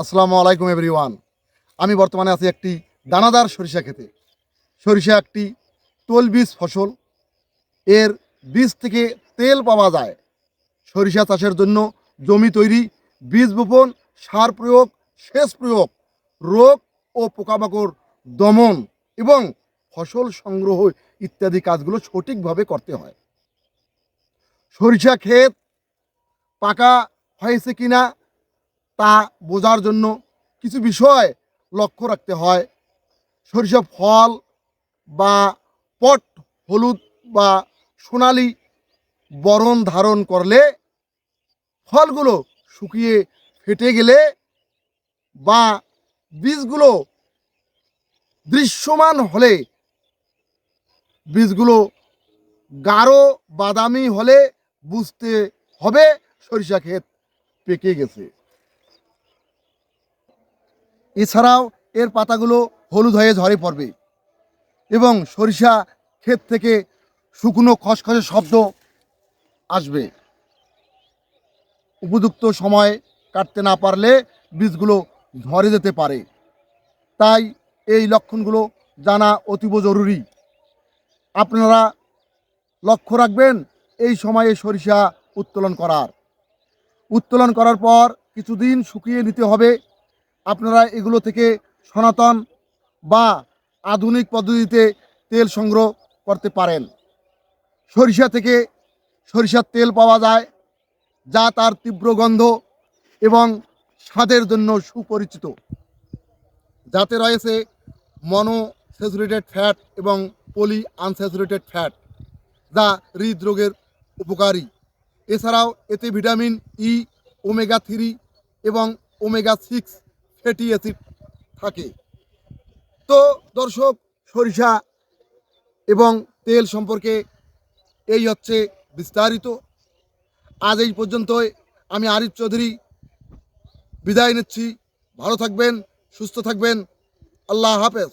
আসসালামু আলাইকুম এভরিওয়ান আমি বর্তমানে আছি একটি দানাদার সরিষা খেতে সরিষা একটি তৈলবীজ ফসল। এর বীজ থেকে তেল পাওয়া যায়। সরিষা চাষের জন্য জমি তৈরি, বীজ বপন, সার প্রয়োগ, সেচ প্রয়োগ, রোগ ও পোকামাকড় দমন এবং ফসল সংগ্রহ ইত্যাদি কাজগুলো সঠিকভাবে করতে হয়। সরিষা ক্ষেত পাকা হয়েছে কিনা তা বোঝার জন্য কিছু বিষয় লক্ষ্য রাখতে হয়। সরিষা ফল বা পট, হলুদ বা সোনালি বরণ ধারণ করলে ফলগুলো শুকিয়ে ফেটে গেলে বা বীজগুলো দৃশ্যমান হলে, বীজগুলো গাঢ় বাদামি হলে বুঝতে হবে সরিষা ক্ষেত পেকে গেছে। এছাড়াও এর পাতাগুলো হলুদ হয়ে ঝরে পড়বে এবং সরিষা ক্ষেত থেকে শুকনো খসখসে শব্দ আসবে। উপযুক্ত সময় কাটতে না পারলে বীজগুলো ঝরে যেতে পারে। তাই এই লক্ষণগুলো জানা অতীব জরুরি। আপনারা লক্ষ্য রাখবেন, এই সময়ে সরিষা উত্তোলন করার। উত্তোলন করার পর কিছুদিন শুকিয়ে নিতে হবে। আপনারা এগুলো থেকে সনাতন বা আধুনিক পদ্ধতিতে তেল সংগ্রহ করতে পারেন। সরিষা থেকে সরিষার তেল পাওয়া যায়, যা তার তীব্র গন্ধ এবং স্বাদের জন্য সুপরিচিত। যাতে রয়েছে মনো স্যাচুরেটেড ফ্যাট এবং পলি আনস্যাচুরেটেড ফ্যাট যা হৃদরোগের উপকারী। এছাড়াও এতে ভিটামিন ই ওমেগা থ্রি এবং ওমেগা সিক্স ফ্যাটি অ্যাসিড থাকে। তো দর্শক, সরিষা এবং তেল সম্পর্কে এই হচ্ছে বিস্তারিত। আজ এই পর্যন্ত আমি আরিফ চৌধুরী। বিদায় নিচ্ছি। ভালো থাকবেন, সুস্থ থাকবেন। আল্লাহ হাফেজ।